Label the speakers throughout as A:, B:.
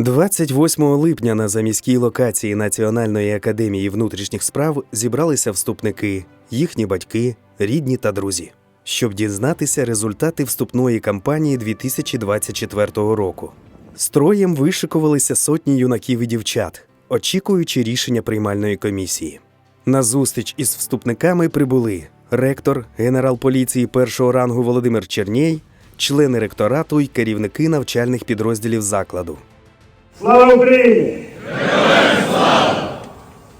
A: 28 липня на заміській локації Національної академії внутрішніх справ зібралися вступники, їхні батьки, рідні та друзі, щоб дізнатися результати вступної кампанії 2024 року. Строєм вишикувалися сотні юнаків і дівчат, очікуючи рішення приймальної комісії. На зустріч із вступниками прибули ректор, генерал поліції першого рангу Володимир Чернєй, члени ректорату й керівники навчальних підрозділів закладу.
B: Слава Україні!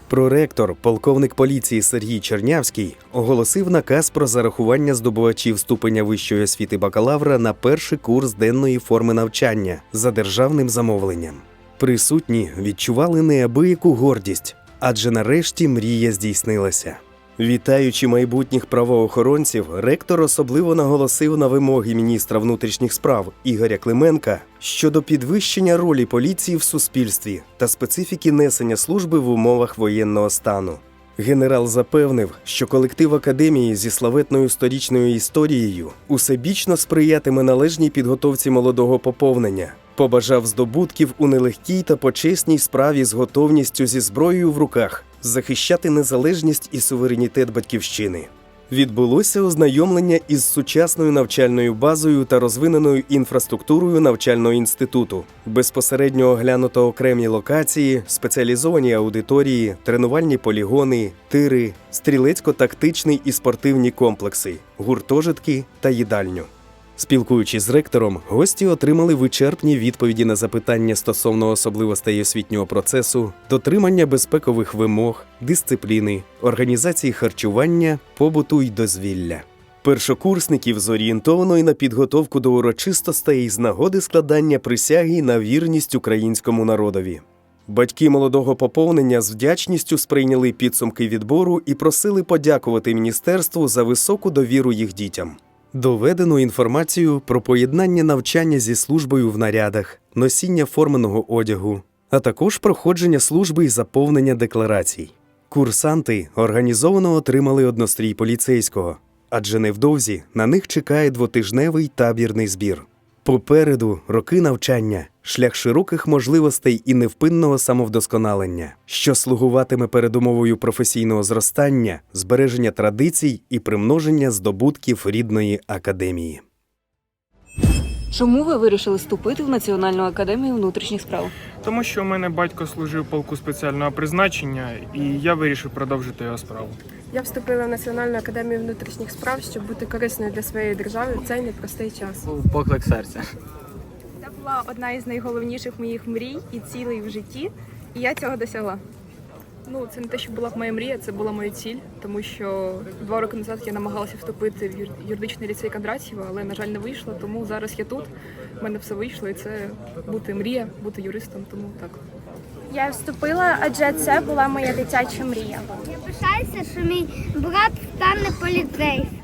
A: Проректор, полковник поліції Сергій Чернявський, оголосив наказ про зарахування здобувачів ступеня вищої освіти бакалавра на перший курс денної форми навчання за державним замовленням. Присутні відчували неабияку гордість, адже нарешті мрія здійснилася. Вітаючи майбутніх правоохоронців, ректор особливо наголосив на вимоги міністра внутрішніх справ Ігоря Клименка щодо підвищення ролі поліції в суспільстві та специфіки несення служби в умовах воєнного стану. Генерал запевнив, що колектив академії зі славетною сторічною історією усебічно сприятиме належній підготовці молодого поповнення. Побажав здобутків у нелегкій та почесній справі з готовністю зі зброєю в руках захищати незалежність і суверенітет батьківщини. Відбулося ознайомлення із сучасною навчальною базою та розвиненою інфраструктурою навчального інституту. Безпосередньо оглянуто окремі локації, спеціалізовані аудиторії, тренувальні полігони, тири, стрілецько-тактичний і спортивні комплекси, гуртожитки та їдальню. Спілкуючись з ректором, гості отримали вичерпні відповіді на запитання стосовно особливостей освітнього процесу, дотримання безпекових вимог, дисципліни, організації харчування, побуту й дозвілля. Першокурсників зорієнтовано й на підготовку до урочистостей з нагоди складання присяги на вірність українському народові. Батьки молодого поповнення з вдячністю сприйняли підсумки відбору і просили подякувати міністерству за високу довіру їх дітям. Доведено інформацію про поєднання навчання зі службою в нарядах, носіння форменого одягу, а також проходження служби і заповнення декларацій. Курсанти організовано отримали однострій поліцейського, адже невдовзі на них чекає двотижневий табірний збір. Попереду роки навчання, шлях широких можливостей і невпинного самовдосконалення, що слугуватиме передумовою професійного зростання, збереження традицій і примноження здобутків рідної академії.
C: Чому ви вирішили вступити в Національну академію внутрішніх справ?
D: Тому що у мене батько служив полку спеціального призначення, і я вирішив продовжити його справу.
E: Я вступила в Національну академію внутрішніх справ, щоб бути корисною для своєї держави в цей непростий час.
F: поклик серця.
G: Це була одна із найголовніших моїх мрій і цілей в житті, і я цього досягла. Ну, це не те, що була моя мрія, це була моя ціль, тому що два роки назад я намагалася вступити в юр- юридичний ліцей Кондратьєва, але, на жаль, не вийшло, тому зараз я тут. У мене все вийшло, і це бути мрія, бути юристом, тому так.
H: Я вступила, адже це була моя дитяча мрія.
I: Я пишаюся, що мій брат стане поліцейським.